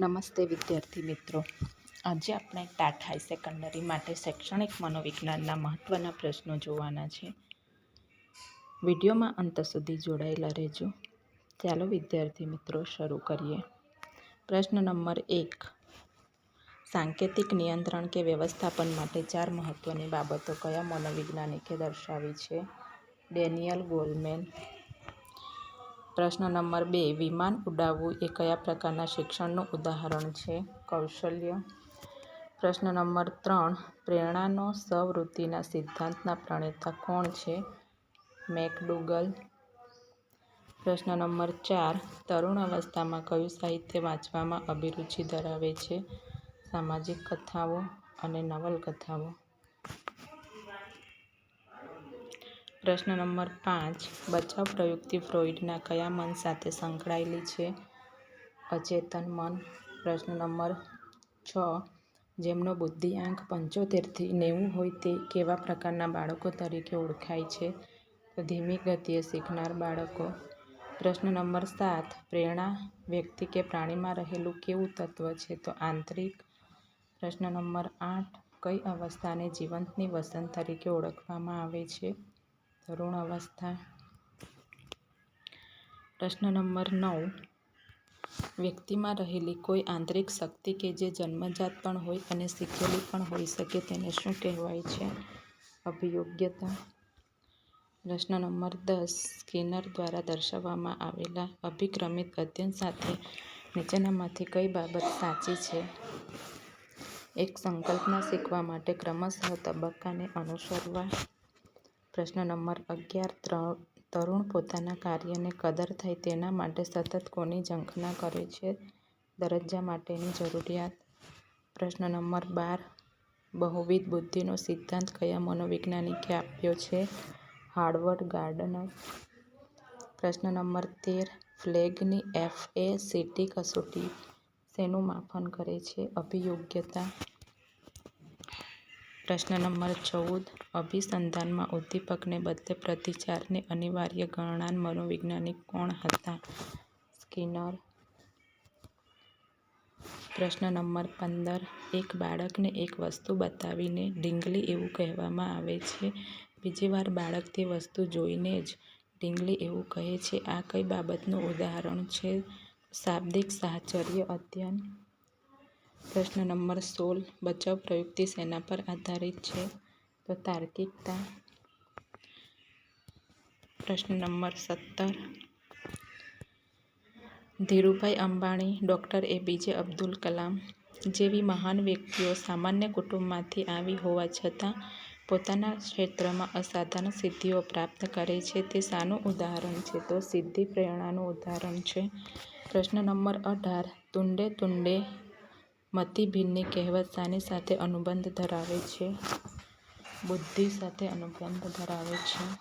નમસ્તે વિદ્યાર્થી મિત્રો. આજે આપણે ટાટ હાઈ સેકન્ડરી માટે શૈક્ષણિક મનોવિજ્ઞાનના મહત્ત્વના પ્રશ્નો જોવાના છે. વિડીયોમાં અંત સુધી જોડાયેલા રહેજો. ચાલો વિદ્યાર્થી મિત્રો શરૂ કરીએ. પ્રશ્ન નંબર એક. સાંકેતિક નિયંત્રણ કે વ્યવસ્થાપન માટે ચાર મહત્ત્વની બાબતો કયા મનોવૈજ્ઞાનિકે દર્શાવી છે? ડેનિયલ ગોલમેન પ્રશ્ન નંબર બે, વિમાન ઉડાવવું એ કયા પ્રકારના શિક્ષણનું ઉદાહરણ છે? કૌશલ્ય. પ્રશ્ન નંબર ત્રણ, પ્રેરણાનો સ્વવૃત્તિના સિદ્ધાંતના પ્રણેતા કોણ છે? મેકડુગલ. પ્રશ્ન નંબર ચાર, તરુણ અવસ્થામાં કયું સાહિત્ય વાંચવામાં અભિરુચિ ધરાવે છે? સામાજિક કથાઓ અને નવલકથાઓ. પ્રશ્ન નંબર પાંચ. બચાવ પ્રયુક્તિ ફ્રોઇડના કયા મન સાથે સંકળાયેલી છે? અચેતન મન. પ્રશ્ન નંબર છ. જેમનો બુદ્ધિઆંક પંચોતેરથી નેવું હોય તે કેવા પ્રકારના બાળકો તરીકે ઓળખાય છે? તો ધીમી ગતિએ શીખનાર બાળકો. પ્રશ્ન નંબર સાત. પ્રેરણા વ્યક્તિ કે પ્રાણીમાં રહેલું કેવું તત્વ છે? તો આંતરિક. પ્રશ્ન નંબર આઠ. કઈ અવસ્થાને જીવંતની વસંત તરીકે ઓળખવામાં આવે છે? તરુણ અવસ્થા. પ્રશ્ન નંબર નવ. વ્યક્તિમાં રહેલી કોઈ આંતરિક શક્તિ કે જે જન્મજાત પણ હોય અને શીખેલી પણ હોઈ શકે તેને શું કહેવાય છે? અભિયોગ્યતા. પ્રશ્ન નંબર દસ. સ્કિનર દ્વારા દર્શાવવામાં આવેલા અભિક્રમિત અધ્યયન સાથે નીચેનામાંથી કઈ બાબત સાચી છે? એક સંકલ્પના શીખવા માટે ક્રમશઃ તબક્કાને અનુસરવા. પ્રશ્ન નંબર અગિયાર તરુણ પોતાના કાર્યને કદર થાય તેના માટે સતત કોની ઝંખના કરે છે? દરજ્જા માટેની જરૂરિયાત? પ્રશ્ન નંબર બાર, બહુવિધ બુદ્ધિનો સિદ્ધાંત કયા મનોવૈજ્ઞાનિકે આપ્યો છે? Harvard Gardner? પ્રશ્ન નંબર તેર, ફ્લેગની એફ એ સીટી કસોટી શેનું માપન કરે છે? અભિયોગ્યતા? પ્રશ્ન નંબર ચૌદ. અભિસંધાનમાં ઉદ્દીપકને બદલે પ્રતિચારને અનિવાર્ય ગણનાર મનોવૈજ્ઞાનિક કોણ હતા? સ્કિનર. પ્રશ્ન નંબર પંદર. એક બાળકને એક વસ્તુ બતાવીને ડીંગલી એવું કહેવામાં આવે છે. બીજી વાર બાળક તે વસ્તુ જોઈને જ ડીંગલી એવું કહે છે. આ કઈ બાબતનું ઉદાહરણ છે? શાબ્દિક સાહચર્ય અધ્યયન. પ્રશ્ન નંબર સોળ, બચાવ પ્રયુક્તિ સેના પર આધારિત છે. તો તાર્કિકતા. પ્રશ્ન નંબર સત્તર. ધીરુભાઈ અંબાણી, ડૉક્ટર એપીજે અબ્દુલ કલામ જેવી મહાન વ્યક્તિઓ સામાન્ય કુટુંબમાંથી આવી હોવા છતાં પોતાના ક્ષેત્રમાં અસાધારણ સિદ્ધિઓ પ્રાપ્ત કરે છે તે શાનું ઉદાહરણ છે. તો સિદ્ધિ પ્રેરણાનું ઉદાહરણ છે. પ્રશ્ન નંબર અઢાર, તુંડે તુંડે મતિ ભિન્નની કહેવત શાની સાથે અનુબંધ ધરાવે છે. બુદ્ધિ સાથે અનુબંધ ધરાવે છે.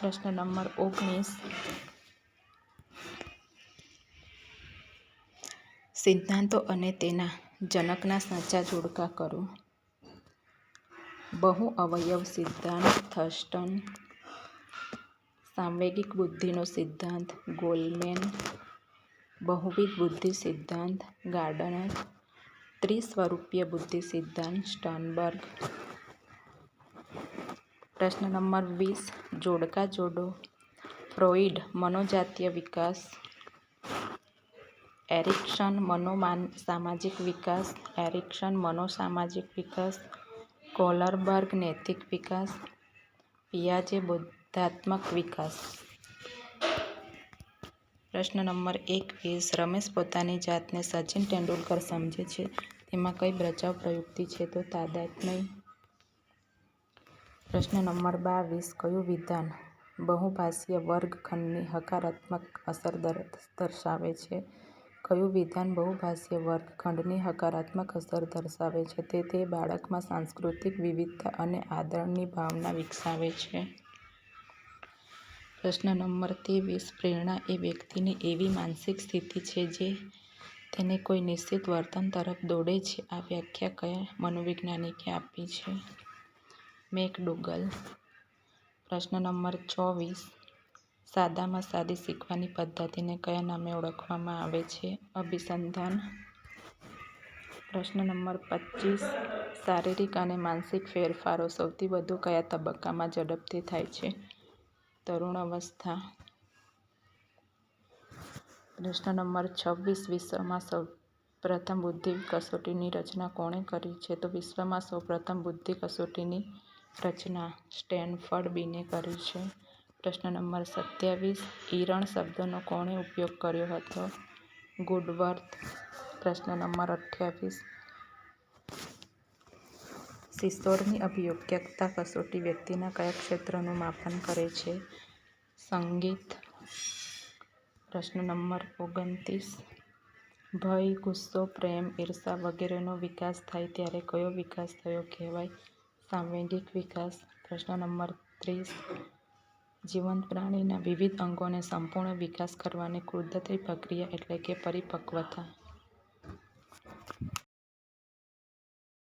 પ્રશ્ન નંબર ઓગણીસ. સિદ્ધાંતો અને તેના જનકના સાચા જોડકા કરો. બહુ અવયવ સિદ્ધાંત, થર્સ્ટન, સાંવેગિક બુદ્ધિનો સિદ્ધાંત, ગોલમેન બહુવિધ બુદ્ધિ સિદ્ધાંત ગાર્ડનર ત્રિસ્વરૂપીય બુદ્ધિ સિદ્ધાંત સ્ટર્નબર્ગ પ્રશ્ન નંબર વીસ જોડકા જોડો ફ્રોઇડ મનોજાતીય વિકાસ એરિક્સન મનોસામાજિક વિકાસ એરિક્સન મનોસામાજિક વિકાસ કોલરબર્ગ નૈતિક વિકાસ પિયાજે બોધાત્મક વિકાસ પ્રશ્ન નંબર એકવીસ રમેશ પોતાની જાતને સચિન તેંડુલકર સમજે છે? તેમાં કઈ બચાવ પ્રયુક્તિ છે તો તાદાત્મય પ્રશ્ન નંબર બાવીસ, કયું વિધાન બહુભાષીય વર્ગખંડની હકારાત્મક અસર દર્શાવે છે? કયું વિધાન બહુભાષીય વર્ગખંડની હકારાત્મક અસર દર્શાવે છે? તે તે બાળકમાં સાંસ્કૃતિક વિવિધતા અને આદરણની ભાવના વિકસાવે છે. પ્રશ્ન નંબર ત્રેવીસ, પ્રેરણા એ વ્યક્તિની એવી માનસિક સ્થિતિ છે જે તેને કોઈ નિશ્ચિત વર્તન તરફ દોડે છે. આ વ્યાખ્યા કયા મનોવૈજ્ઞાનિકે આપી છે? મેકડુગલ. પ્રશ્ન નંબર ચોવીસ, સાદામાં સાદી શીખવાની પદ્ધતિને કયા નામે ઓળખવામાં આવે છે? અભિસંધાન. પ્રશ્ન નંબર પચ્ચીસ શારીરિક અને માનસિક ફેરફારો સૌથી વધુ કયા તબક્કામાં ઝડપથી થાય છે? તરુણ અવસ્થા. પ્રશ્ન નંબર છવ્વીસ. વિશ્વમાં સૌ પ્રથમ બુદ્ધિ કસોટીની રચના કોણે કરી છે? તો વિશ્વમાં સૌપ્રથમ બુદ્ધિ કસોટીની રચના સ્ટેનફર્ડ બીને કરી છે. પ્રશ્ન નંબર સત્યાવીસ. ઈરણ શબ્દનો કોણે ઉપયોગ કર્યો હતો? ગુડવર્થ. પ્રશ્ન નંબર અઠ્યાવીસ. સિસોડની અભિયોગ્યતા કસોટી વ્યક્તિના કયા ક્ષેત્રનું માપન કરે છે? સંગીત. પ્રશ્ન નંબર ઓગણત્રીસ. ભય, ગુસ્સો, પ્રેમ, ઈર્ષા વગેરેનો વિકાસ થાય ત્યારે કયો વિકાસ થયો કહેવાય? સાંવેગિક વિકાસ. પ્રશ્ન નંબર ત્રીસ. જીવંત પ્રાણીના વિવિધ અંગોને સંપૂર્ણ વિકાસ કરવાની કુદરતી પ્રક્રિયા એટલે કે પરિપક્વતા.